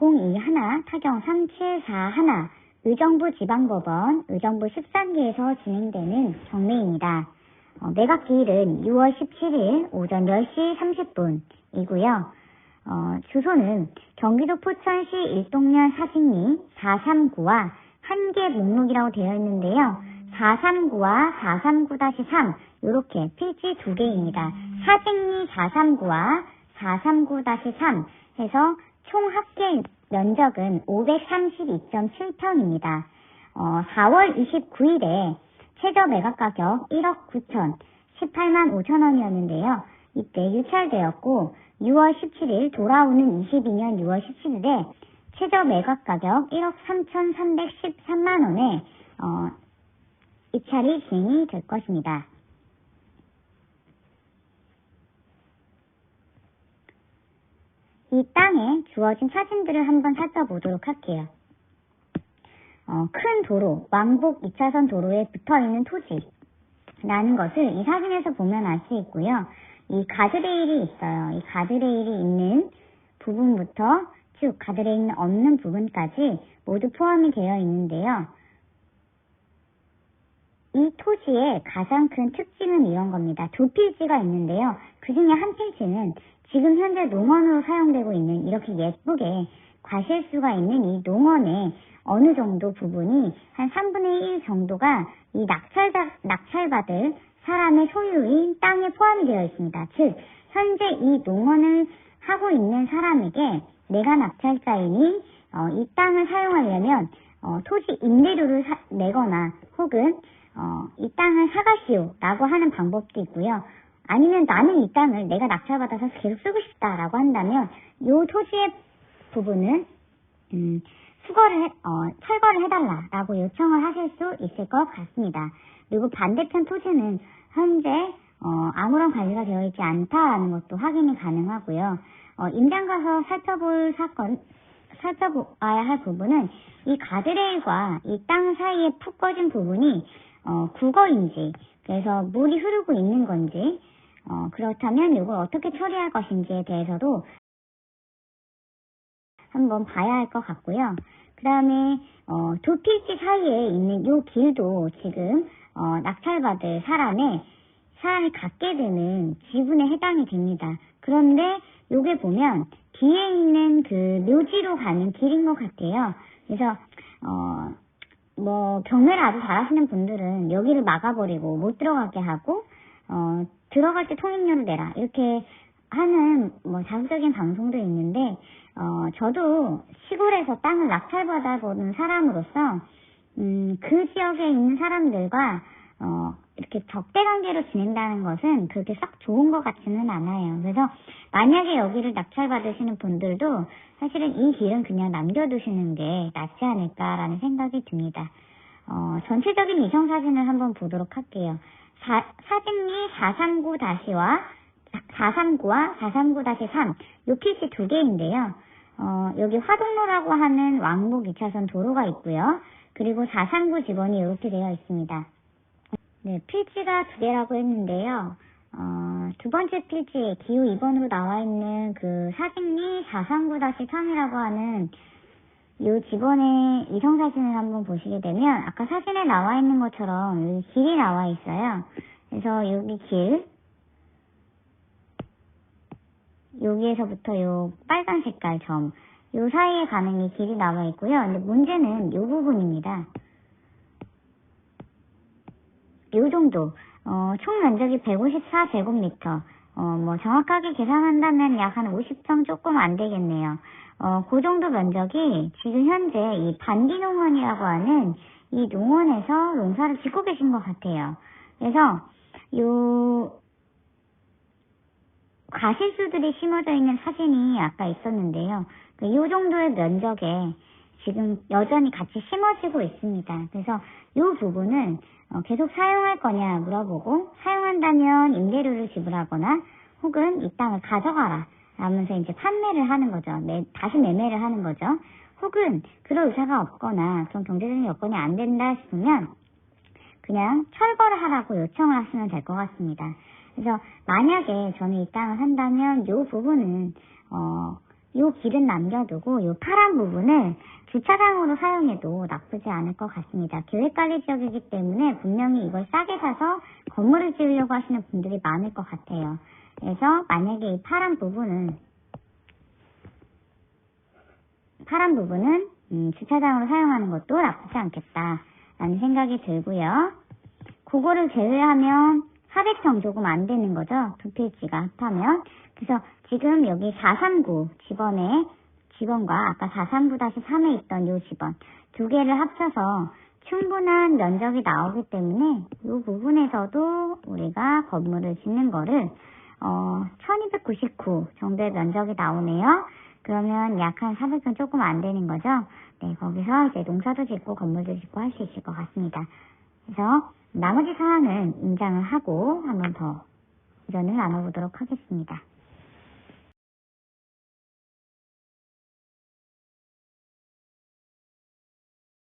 021 타경 3741 의정부 지방법원 의정부 13기에서 진행되는 경매입니다. 어, 매각기일은 6월 17일 오전 10시 30분이고요. 어, 주소는 경기도 포천시 일동면 사직리 439와 한개 목록이라고 되어 있는데요. 439와 439-3 이렇게 필지 두 개입니다. 사직리 439와 439-3 해서 총 합계 면적은 532.7평입니다. 어, 4월 29일에 최저 매각 가격 1억 9천 18만 5천 원이었는데요. 이때 유찰되었고 6월 17일 돌아오는 22년 6월 17일에 최저 매각 가격 1억 3,313만 원에 어, 입찰이 진행이 될 것입니다. 이 땅에 주어진 사진들을 한번 살펴보도록 할게요. 어, 큰 도로, 왕복 2차선 도로에 붙어 있는 토지라는 것을 이 사진에서 보면 알 수 있고요. 이 가드레일이 있어요. 이 가드레일이 있는 부분부터 쭉 가드레일 없는 부분까지 모두 포함이 되어 있는데요. 이 토지의 가장 큰 특징은 이런 겁니다. 두 필지가 있는데요. 그 중에 한 필지는 지금 현재 농원으로 사용되고 있는 이렇게 예쁘게 과실수가 있는 이 농원의 어느 정도 부분이 한 3분의 1 정도가 이 낙찰, 낙찰받을 사람의 소유인 땅에 포함이 되어 있습니다. 즉, 현재 이 농원을 하고 있는 사람에게 내가 낙찰자이니 어, 이 땅을 사용하려면 어, 토지 임대료를 사, 내거나 혹은 어, 이 땅을 사가시오라고 하는 방법도 있고요. 아니면 나는 이 땅을 내가 낙찰받아서 계속 쓰고 싶다라고 한다면 이 토지의 부분은 음, 수거를 해, 어, 철거를 해달라라고 요청을 하실 수 있을 것 같습니다. 그리고 반대편 토지는 현재 어, 아무런 관리가 되어 있지 않다라는 것도 확인이 가능하고요. 어, 임장 가서 살펴볼 사건, 살펴봐야 할 부분은 이 가드레일과 이 땅 사이에 푹 꺼진 부분이 어, 국어인지, 그래서 물이 흐르고 있는 건지, 어, 그렇다면 이걸 어떻게 처리할 것인지에 대해서도 한번 봐야 할 것 같고요. 그 다음에 어, 두 필지 사이에 있는 이 길도 지금 어, 낙찰받을 사람의 사람이 갖게 되는 지분에 해당이 됩니다. 그런데 요게 보면 뒤에 있는 그 묘지로 가는 길인 것 같아요. 그래서 어, 뭐 경매를 아주 잘하시는 분들은 여기를 막아버리고 못 들어가게 하고 어, 들어갈 때 통행료를 내라 이렇게 하는 뭐 자극적인 방송도 있는데 어, 저도 시골에서 땅을 낙찰받아 보는 사람으로서 음, 그 지역에 있는 사람들과 어, 이렇게 적대 관계로 지낸다는 것은 그렇게 썩 좋은 것 같지는 않아요. 그래서 만약에 여기를 낙찰받으시는 분들도 사실은 이 길은 그냥 남겨두시는 게 낫지 않을까라는 생각이 듭니다. 어, 전체적인 이성 사진을 한번 보도록 할게요. 사, 사진리 439-와 439와 439-3, 요 필지 두 개인데요. 어, 여기 화동로라고 하는 왕복 2차선 도로가 있고요. 그리고 439 지번이 이렇게 되어 있습니다. 네, 필지가 두 개라고 했는데요. 어, 두 번째 필지에 기호 2번으로 나와 있는 그 사진리 439-3이라고 하는 이 지번의 이성 사진을 한번 보시게 되면 아까 사진에 나와 있는 것처럼 여기 길이 나와 있어요. 그래서 여기 길 여기에서부터 요 빨간 색깔 점, 요 사이에 가는 이 길이 나와 있고요. 근데 문제는 요 부분입니다. 요 정도, 어, 총 면적이 154제곱미터, 어, 뭐 정확하게 계산한다면 약 한 50평 조금 안 되겠네요. 어, 그 정도 면적이 지금 현재 이 반기 농원이라고 하는 이 농원에서 농사를 짓고 계신 것 같아요. 그래서 요 가실수들이 심어져 있는 사진이 아까 있었는데요. 그 이 정도의 면적에 지금 여전히 같이 심어지고 있습니다. 그래서 이 부분은 어, 계속 사용할 거냐 물어보고 사용한다면 임대료를 지불하거나 혹은 이 땅을 가져가라 라면서 이제 판매를 하는 거죠. 매, 다시 매매를 하는 거죠. 혹은 그럴 의사가 없거나 그런 경제적인 여건이 안 된다 싶으면 그냥 철거를 하라고 요청을 하시면 될 것 같습니다. 그래서 만약에 저는 이 땅을 한다면 이 부분은 어, 요 길은 남겨두고 요 파란 부분을 주차장으로 사용해도 나쁘지 않을 것 같습니다. 계획관리 지역이기 때문에 분명히 이걸 싸게 사서 건물을 지으려고 하시는 분들이 많을 것 같아요. 그래서 만약에 이 파란 부분은 파란 부분은 음, 주차장으로 사용하는 것도 나쁘지 않겠다라는 생각이 들고요. 그거를 제외하면 하백평 조금 안 되는 거죠. 두 필지가 합하면. 그래서 지금 여기 439 집원에 집원과 아까 439-3에 있던 요 집원 두 개를 합쳐서 충분한 면적이 나오기 때문에 이 부분에서도 우리가 건물을 짓는 거를 어, 1299 정도의 면적이 나오네요. 그러면 약 한 400평 조금 안 되는 거죠. 네, 거기서 이제 농사도 짓고 건물도 짓고 할 수 있을 것 같습니다. 그래서 나머지 사항은 인장을 하고 한번 더 의견을 나눠보도록 하겠습니다.